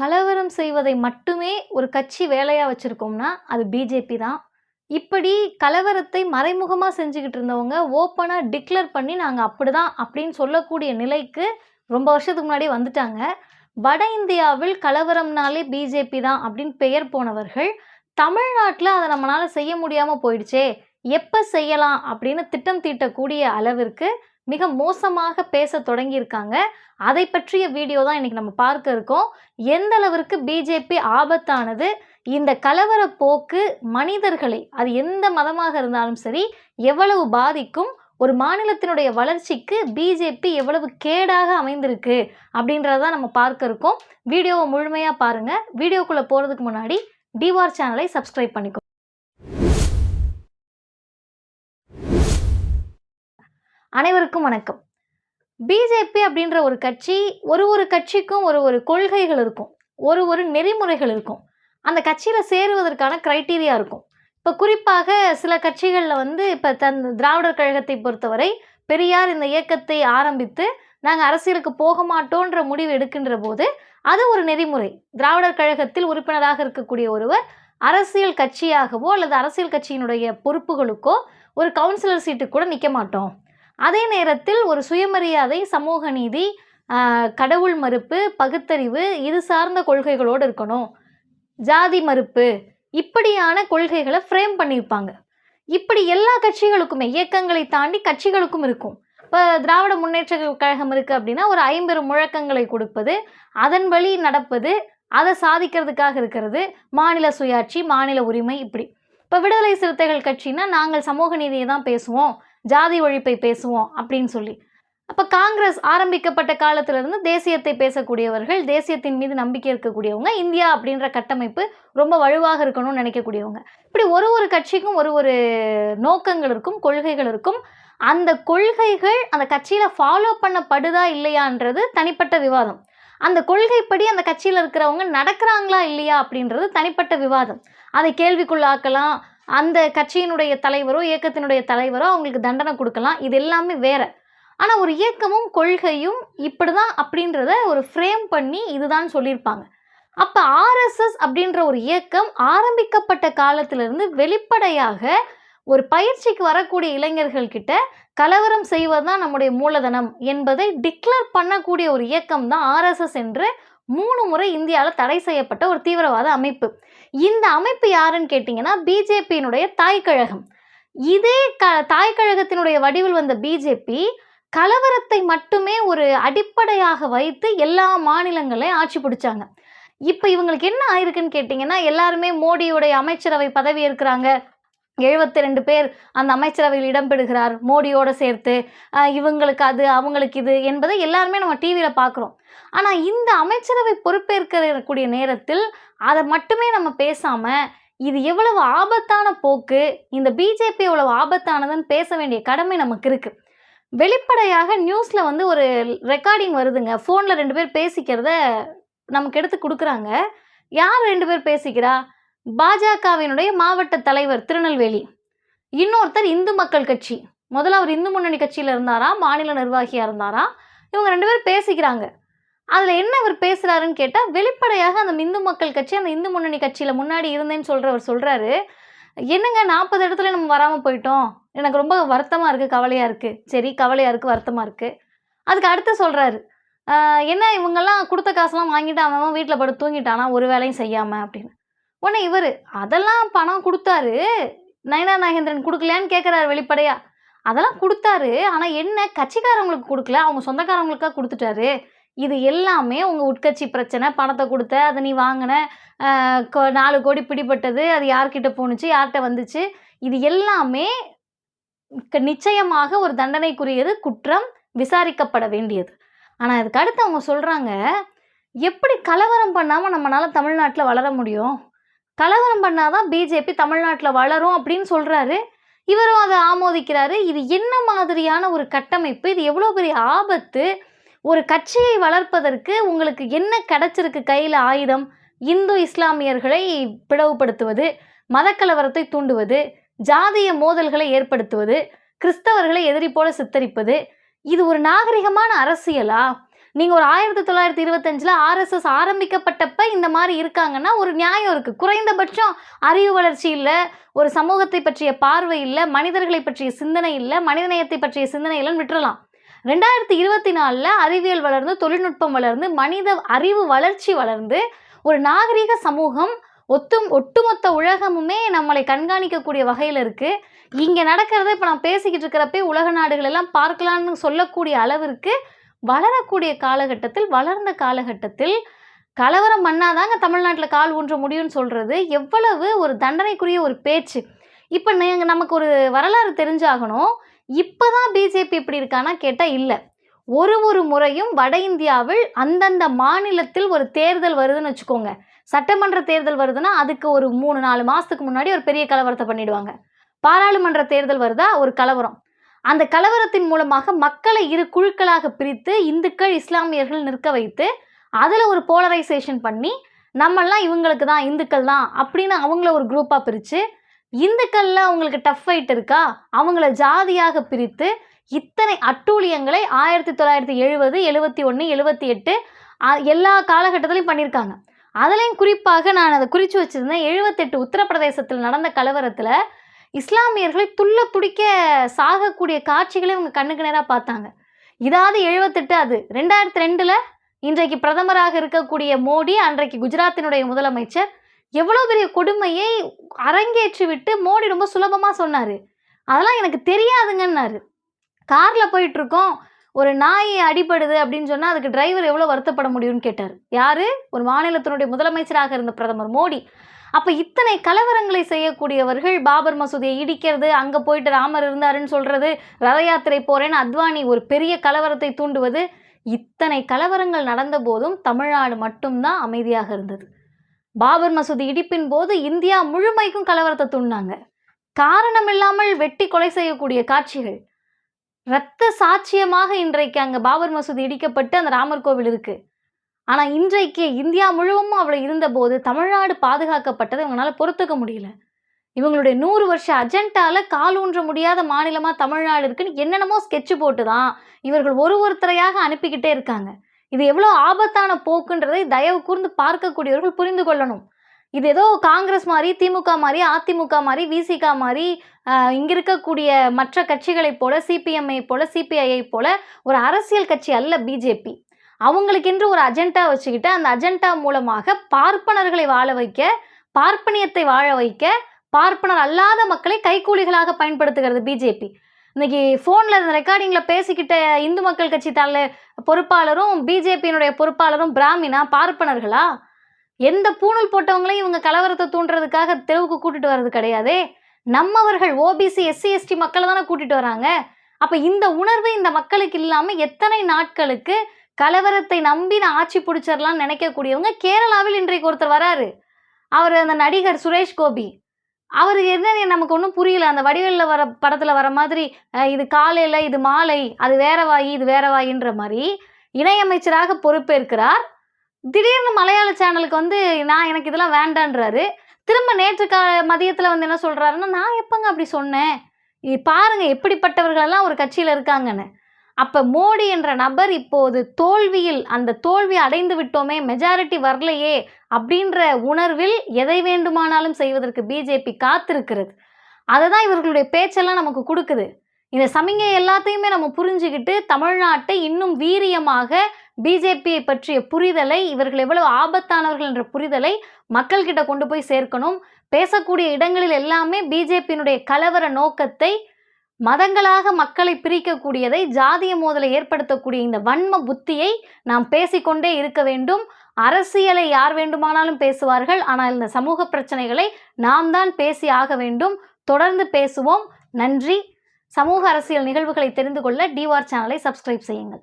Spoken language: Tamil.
கலவரம் செய்வதை மட்டுமே ஒரு கட்சி வேலையாக வச்சுருக்கோம்னா அது பிஜேபி தான். இப்படி கலவரத்தை மறைமுகமாக செஞ்சுக்கிட்டு இருந்தவங்க, ஓப்பனாக டிக்ளேர் பண்ணி நாங்க அப்படிதான் அப்படின்னு சொல்லக்கூடிய நிலைக்கு ரொம்ப வருஷத்துக்கு முன்னாடி வந்துட்டாங்க. வட இந்தியாவில் கலவரம்னாலே பிஜேபி தான் அப்படின்னு பெயர் போனவர்கள், தமிழ்நாட்டில் அதை நம்மளால் செய்ய முடியாமல் போயிடுச்சே, எப்போ செய்யலாம் அப்படின்னு திட்டம் தீட்டக்கூடிய அளவிற்கு மிக மோசமாக பேசத் தொடங்கியிருக்காங்க. அதை பற்றிய வீடியோ தான் இன்றைக்கி நம்ம பார்க்க இருக்கோம். எந்த அளவிற்கு பிஜேபி ஆபத்தானது, இந்த கலவர போக்கு மனிதர்களை, அது எந்த மதமாக இருந்தாலும் சரி, எவ்வளவு பாதிக்கும், ஒரு மாநிலத்தினுடைய வளர்ச்சிக்கு பிஜேபி எவ்வளவு கேடாக அமைந்திருக்கு அப்படின்றத நம்ம பார்க்க இருக்கோம். வீடியோவை முழுமையாக பாருங்கள் வீடியோக்குள்ளே போகிறதுக்கு முன்னாடி டிவார் சேனலை சப்ஸ்கிரைப் பண்ணிக்கோ அனைவருக்கும் வணக்கம். பிஜேபி அப்படின்ற ஒரு கட்சி, ஒரு ஒரு கட்சிக்கும் ஒரு ஒரு கொள்கைகள் இருக்கும். ஒரு ஒரு நெறிமுறைகள் இருக்கும். அந்த கட்சியில் சேருவதற்கான க்ரைட்டீரியா இருக்கும். இப்போ குறிப்பாக சில கட்சிகளில் வந்து இப்போ தன் திராவிடர் கழகத்தை பொறுத்தவரை, பெரியார் இந்த இயக்கத்தை ஆரம்பித்து, நாங்கள் அரசியலுக்கு போக மாட்டோன்ற முடிவு எடுக்கின்ற போது, அது ஒரு நெறிமுறை. திராவிடர் கழகத்தில் உறுப்பினராக இருக்கக்கூடிய ஒருவர், அரசியல் கட்சியாகவோ அல்லது அரசியல் கட்சியினுடைய பொறுப்புகளுக்கோ, ஒரு கவுன்சிலர் சீட்டு கூட நிற்க மாட்டோம். அதே நேரத்தில் ஒரு சுயமரியாதை, சமூக நீதி, கடவுள் மறுப்பு, பகுத்தறிவு இது சார்ந்த கொள்கைகளோடு இருக்கணும். ஜாதி மறுப்பு, இப்படியான கொள்கைகளை ஃப்ரேம் பண்ணியிருப்பாங்க. இப்படி எல்லா கட்சிகளுக்குமே, இயக்கங்களை தாண்டி கட்சிகளுக்கும் இருக்கும். இப்போ திராவிட முன்னேற்ற கழகம் இருக்குது அப்படின்னா, ஒரு ஐம்பெரும் முழக்கங்களை கொடுப்பது, அதன் வழி நடப்பது, அதை சாதிக்கிறதுக்காக இருக்கிறது, மாநில சுயாட்சி, மாநில உரிமை இப்படி. இப்போ விடுதலை சிறுத்தைகள் கட்சின்னா, நாங்கள் சமூக நீதியை தான் பேசுவோம், ஜாதி ஒழிப்பை பேசுவோம் அப்படின்னு சொல்லி. அப்போ காங்கிரஸ் ஆரம்பிக்கப்பட்ட காலத்திலிருந்து தேசியத்தை பேசக்கூடியவர்கள், தேசியத்தின் மீது நம்பிக்கை இருக்கக்கூடியவங்க, இந்தியா அப்படின்ற கட்டமைப்பு ரொம்ப வலுவாக இருக்கணும்னு நினைக்கக்கூடியவங்க. இப்படி ஒரு ஒரு கட்சிக்கும் ஒரு ஒரு நோக்கங்கள் இருக்கும், கொள்கைகள் இருக்கும். அந்த கொள்கைகள் அந்த கட்சியில் ஃபாலோ பண்ணப்படுதா இல்லையான்றது தனிப்பட்ட விவாதம். அந்த கொள்கைப்படி அந்த கட்சியில் இருக்கிறவங்க நடக்கிறாங்களா இல்லையா அப்படின்றது தனிப்பட்ட விவாதம். அதை கேள்விக்குள்ளாக்கலாம். அந்த கட்சியினுடைய தலைவரோ, இயக்கத்தினுடைய தலைவரோ அவங்களுக்கு தண்டனை கொடுக்கலாம் இது எல்லாமே வேற. ஆனால் ஒரு இயக்கமும், கொள்கையும் இப்படிதான் அப்படின்றத ஒரு ஃப்ரேம் பண்ணி இதுதான் சொல்லியிருப்பாங்க. அப்போ ஆர்எஸ்எஸ் அப்படின்ற ஒரு இயக்கம் ஆரம்பிக்கப்பட்ட காலத்திலிருந்து வெளிப்படையாக ஒரு பயிற்சிக்கு வரக்கூடிய இளைஞர்கள் கிட்ட கலவரம் செய்வது தான் நம்முடைய மூலதனம் என்பதை டிக்ளேர் பண்ணக்கூடிய ஒரு இயக்கம் தான் ஆர்எஸ்எஸ் என்று மூணு முறை இந்தியாவில் தடை செய்யப்பட்ட ஒரு தீவிரவாத அமைப்பு. இந்த அமைப்பு யாருன்னு கேட்டிங்கன்னா பிஜேபியினுடைய தாய் கழகம். இதே க தாய் கழகத்தினுடைய வடிவில் வந்த பிஜேபி, கலவரத்தை மட்டுமே ஒரு அடிப்படையாக வைத்து எல்லா மாநிலங்களையும் ஆட்சி பிடிச்சாங்க இப்போ இவங்களுக்கு என்ன ஆயிருக்குன்னு கேட்டிங்கன்னா எல்லாருமே மோடியுடைய அமைச்சரவை பதவி எழுபத்தி ரெண்டு பேர் அந்த அமைச்சரவையில் இடம்பெறுகிறார் மோடியோடு சேர்த்து. இவங்களுக்கு அது, அவங்களுக்கு இது என்பதை எல்லாருமே நம்ம டிவியில் பார்க்குறோம். ஆனால் இந்த அமைச்சரவை பொறுப்பேற்கக்கூடிய நேரத்தில், அதை மட்டுமே நம்ம பேசாமல் இது எவ்வளவு ஆபத்தான போக்கு, இந்த பிஜேபி எவ்வளவு ஆபத்தானதுன்னு பேச வேண்டிய கடமை நமக்கு இருக்குது வெளிப்படையாக நியூஸில் வந்து ஒரு ரெக்கார்டிங் வருதுங்க. ஃபோனில் ரெண்டு பேர் பேசிக்கிறத நமக்கு எடுத்து கொடுக்குறாங்க யார் ரெண்டு பேர் பேசிக்கிறா? பாஜகவினுடைய மாவட்ட தலைவர் திருநெல்வேலி. இன்னொருத்தர் இந்து மக்கள் கட்சி. முதல்ல அவர் இந்து முன்னணி கட்சியில் இருந்தாரா மாநில நிர்வாகியாக இருந்தாராம். இவங்க ரெண்டு பேரும் பேசிக்கிறாங்க. அதில் என்ன அவர் பேசுகிறாருன்னு கேட்டால் வெளிப்படையாக அந்த இந்து மக்கள் கட்சி, அந்த இந்து முன்னணி கட்சியில் முன்னாடி இருந்தேன்னு சொல்கிறவர் சொல்கிறாரு "என்னங்க 40 இடத்துல நம்ம வராமல் போயிட்டோம். எனக்கு ரொம்ப வருத்தமாக இருக்குது கவலையாக இருக்குது சரி கவலையாக இருக்குது வருத்தமாக இருக்குது அதுக்கு அடுத்து சொல்கிறாரு என்ன இவங்கெல்லாம் கொடுத்த காசெல்லாம் வாங்கிட்டு அவன் அவன் படுத்து தூங்கிட்டானா, ஒரு வேலையும் செய்யாமல் அப்படின்னு. உடனே இவர் "அதெல்லாம் பணம் கொடுத்தாரு நயனா நாகேந்திரன் கொடுக்கலையான்னு கேட்குறாரு வெளிப்படையா. "அதெல்லாம் கொடுத்தாரு ஆனால் என்ன கட்சிக்காரவங்களுக்கு கொடுக்கல அவங்க சொந்தக்காரவங்களுக்காக கொடுத்துட்டாரு இது எல்லாமே உங்கள் உட்கட்சி பிரச்சனை. பணத்தை கொடுத்த அதை நீ வாங்கின அ கொ 4 கோடி பிடிபட்டது. அது யார்கிட்ட போணுச்சு, யார்கிட்ட வந்துச்சு. இது எல்லாமே க நிச்சயமாக ஒரு தண்டனைக்குரியது, குற்றம், விசாரிக்கப்பட வேண்டியது." ஆனால் அதுக்கு அடுத்து அவங்க சொல்கிறாங்க "எப்படி கலவரம் பண்ணாமல் நம்மளால் தமிழ்நாட்டில் வளர முடியும்? கலவரம் பண்ணாதான் பிஜேபி தமிழ்நாட்டில் வளரும்." அப்படின்னு சொல்கிறாரு இவரும் அதை ஆமோதிக்கிறாரு. இது என்ன மாதிரியான ஒரு கட்டமைப்பு? இது எவ்வளோ பெரிய ஆபத்து? ஒரு கட்சியை வளர்ப்பதற்கு உங்களுக்கு என்ன கிடைச்சிருக்கு கையில் ஆயுதம்? இந்து, இஸ்லாமியர்களை பிளவுபடுத்துவது, மதக்கலவரத்தை தூண்டுவது, ஜாதிய மோதல்களை ஏற்படுத்துவது, கிறிஸ்தவர்களை எதிரி போல சித்தரிப்பது. இது ஒரு நாகரிகமான அரசியலா? நீங்கள் ஒரு 1925ல ஆர்எஸ்எஸ் ஆரம்பிக்கப்பட்டப்ப இந்த மாதிரி இருக்காங்கன்னா, ஒரு நியாயம் இருக்குது குறைந்தபட்சம் அறிவு வளர்ச்சி இல்லை ஒரு சமூகத்தை பற்றிய பார்வை இல்லை மனிதர்களை பற்றிய சிந்தனை இல்லை மனிதநேயத்தை பற்றிய சிந்தனை இல்லைன்னு விட்டுறலாம். 2024ல அறிவியல் வளர்ந்து, தொழில்நுட்பம் வளர்ந்து, மனித அறிவு வளர்ச்சி வளர்ந்து, ஒரு நாகரீக சமூகம் ஒத்தும் ஒட்டுமொத்த உலகமுமே நம்மளை கண்காணிக்கக்கூடிய வகையில் இருக்குது இங்கே நடக்கிறத இப்போ நான் பேசிக்கிட்டு இருக்கிறப்பயே உலக நாடுகள் எல்லாம் பார்க்கலான்னு சொல்லக்கூடிய அளவிற்கு வளரக்கூடிய காலகட்டத்தில், வளர்ந்த காலகட்டத்தில் கலவரம் பண்ணாதாங்க தமிழ்நாட்டில் கால் ஊன்ற முடியும்னு சொல்கிறது எவ்வளவு ஒரு தண்டனைக்குரிய ஒரு பேச்சு. இப்போ நீங்க நமக்கு ஒரு வரலாறு தெரிஞ்சாகணும். இப்போ தான் பிஜேபி இப்படி இருக்கானா கேட்டால் இல்லை ஒரு ஒரு முறையும் வட இந்தியாவில் அந்தந்த மாநிலத்தில் ஒரு தேர்தல் வருதுன்னு வச்சுக்கோங்க. சட்டமன்ற தேர்தல் வருதுன்னா, அதுக்கு ஒரு மூணு நாலு மாதத்துக்கு முன்னாடி ஒரு பெரிய கலவரத்தை பண்ணிடுவாங்க. பாராளுமன்ற தேர்தல் வருதா, ஒரு கலவரம். அந்த கலவரத்தின் மூலமாக மக்களை இரு குழுக்களாக பிரித்து, இந்துக்கள், இஸ்லாமியர்கள் நிற்க வைத்து, அதில் ஒரு போலரைசேஷன் பண்ணி, நம்மெல்லாம் இவங்களுக்கு தான், இந்துக்கள் தான் அப்படின்னு அவங்கள ஒரு குரூப்பாக பிரித்து இந்துக்களில் அவங்களுக்கு டஃப் ஃபைட் இருக்கா, அவங்கள ஜாதியாக பிரித்து, இத்தனை அட்டூழியங்களை ஆயிரத்தி தொள்ளாயிரத்தி எழுபது எழுபத்தி ஒன்று எழுபத்தி எட்டு எல்லா காலகட்டத்திலையும் பண்ணியிருக்காங்க. அதுலேயும் குறிப்பாக நான் அதை குறித்து வச்சிருந்தேன். 78 உத்தரப்பிரதேசத்தில் நடந்த கலவரத்தில் இஸ்லாமியர்களை துள்ள துடிக்க சாகக்கூடிய காட்சிகளை இவங்க கண்ணுக்கு நேராக பார்த்தாங்க. இதாவது 78 அது. 2002ல இன்றைக்கு பிரதமராக இருக்கக்கூடிய மோடி, அன்றைக்கு குஜராத்தினுடைய முதலமைச்சர், எவ்வளோ பெரிய கொடுமையை அரங்கேற்றி விட்டு மோடி ரொம்ப சுலபமாக சொன்னார் அதெல்லாம் எனக்கு தெரியாதுங்கன்னாரு. காரில் போயிட்டுருக்கோம். ஒரு நாய் அடிபடுது அப்படின்னு சொன்னால் அதுக்கு டிரைவர் எவ்வளோ வருத்தப்பட முடியும்னு கேட்டார் யார் ஒரு மாநிலத்தினுடைய முதலமைச்சராக இருந்த பிரதமர் மோடி. அப்போ இத்தனை கலவரங்களை செய்யக்கூடியவர்கள், பாபர் மசூதியை இடிக்கிறது, அங்கே போயிட்டு ராமர் இருந்தாருன்னு சொல்கிறது ரத யாத்திரை போகிறேன்னு அத்வானி ஒரு பெரிய கலவரத்தை தூண்டுவது, இத்தனை கலவரங்கள் நடந்த போதும் தமிழ்நாடு மட்டும் தான் அமைதியாக இருந்தது. பாபர் மசூதி இடிப்பின் போது இந்தியா முழுமைக்கும் கலவரத்தை தூண்டினாங்க காரணம் காரணமில்லாமல் வெட்டி கொலை செய்யக்கூடிய காட்சிகள். இரத்த சாட்சியமாக இன்றைக்கு அங்கே பாபர் மசூதி இடிக்கப்பட்டு அந்த ராமர் கோவில் இருக்குது ஆனால் இன்றைக்கு இந்தியா முழுவதும் அவ்வளோ இருந்தபோது, தமிழ்நாடு பாதுகாக்கப்பட்டதை இவங்களால் பொறுத்துக்க முடியல. இவங்களுடைய நூறு வருஷ அஜெண்டால கால் ஊன்ற முடியாத மாநிலமா தமிழ்நாடு இருக்குன்னு என்னென்னமோ ஸ்கெட்ச் போட்டு தான், இவர்கள் ஒரு ஒருத்தரையாக அனுப்பிக்கிட்டே இருக்காங்க. இது எவ்வளோ ஆபத்தான போக்குன்றதை தயவு கூர்ந்து பார்க்கக்கூடியவர்கள் புரிந்து கொள்ளணும். இது ஏதோ காங்கிரஸ் மாதிரி திமுக மாதிரி அதிமுக மாதிரி விசிக மாதிரி இங்கே இருக்கக்கூடிய மற்ற கட்சிகளைப் போல, சிபிஎம்ஐ போல, சிபிஐயை போல ஒரு அரசியல் கட்சி அல்ல பிஜேபி. அவங்களுக்கென்று ஒரு அஜெண்டா வச்சுக்கிட்டு, அந்த அஜெண்டா மூலமாக பார்ப்பனர்களை வாழ வைக்க, பார்ப்பனியத்தை வாழ வைக்க, பார்ப்பனர் அல்லாத மக்களை கைக்கூலிகளாக பயன்படுத்துகிறது பிஜேபி. இன்னைக்கு ஃபோனில் இந்த ரெக்கார்டிங்கில் பேசிக்கிட்ட இந்து மக்கள் கட்சி தலை பொறுப்பாளரும், பிஜேபியினுடைய பொறுப்பாளரும் பிராமினா, பார்ப்பனர்களா? எந்த பூணூல் போட்டவங்களையும் இவங்க கலவரத்தை தூண்டுறதுக்காக தெருவுக்கு கூட்டிட்டு வர்றது கிடையாதே. நம்மவர்கள் ஓபிசி, எஸ்சி, எஸ்டி மக்களை தானே கூட்டிட்டு வராங்க. அப்போ இந்த உணர்வு இந்த மக்களுக்கு இல்லாமல் எத்தனை நாட்களுக்கு கலவரத்தை நம்பி நான் ஆட்சி பிடிச்சிடலாம்னு நினைக்கக்கூடியவங்க, கேரளாவில் இன்றைக்கு ஒருத்தர் வராரு. அவர் அந்த நடிகர் சுரேஷ் கோபி. அவருக்கு என்ன நமக்கு ஒன்றும் புரியல. அந்த வடிவேலில் வர படத்தில் வர மாதிரி, இது காலையில் இது மாலை, அது வேற வாயி, இது வேற வாயின்ற மாதிரி இணையமைச்சராக பொறுப்பேற்கிறார். திடீர்னு மலையாள சேனலுக்கு வந்து, நான் எனக்கு இதெல்லாம் வேண்டான்றாரு. திரும்ப நேற்று கா மதியத்தில் வந்து என்ன சொல்கிறாருன்னா நான் எப்போங்க அப்படி சொன்னேன்? பாருங்கள் எப்படிப்பட்டவர்களெல்லாம் ஒரு கட்சியில் இருக்காங்கன்னு. அப்போ மோடி என்ற நபர் இப்போது தோல்வியில், அந்த தோல்வி அடைந்து விட்டோமே, மெஜாரிட்டி வரலையே அப்படின்ற உணர்வில் எதை வேண்டுமானாலும் செய்வதற்கு பிஜேபி காத்திருக்கிறது. அதை தான் இவர்களுடைய பேச்செல்லாம் நமக்கு கொடுக்குது இந்த சமிங்கை எல்லாத்தையுமே நம்ம புரிஞ்சுக்கிட்டு தமிழ்நாட்டை இன்னும் வீரியமாக பிஜேபியை பற்றிய புரிதலை, இவர்கள் எவ்வளவு ஆபத்தானவர்கள் என்ற புரிதலை மக்கள்கிட்ட கொண்டு போய் சேர்க்கணும். பேசக்கூடிய இடங்களில் எல்லாமே பிஜேபியினுடைய கலவர நோக்கத்தை, மதங்களாக மக்களை பிரிக்கக்கூடியதை, ஜாதிய மோதலை ஏற்படுத்தக்கூடிய இந்த வன்ம புத்தியை நாம் பேசிக்கொண்டே இருக்க வேண்டும். அரசியலை யார் வேண்டுமானாலும் பேசுவார்கள். ஆனால் இந்த சமூக பிரச்சனைகளை நாம் தான் பேசி ஆக வேண்டும். தொடர்ந்து பேசுவோம். நன்றி. சமூக அரசியல் நிகழ்வுகளை தெரிந்து கொள்ள டிவார் சேனலை சப்ஸ்கிரைப் செய்யுங்கள்.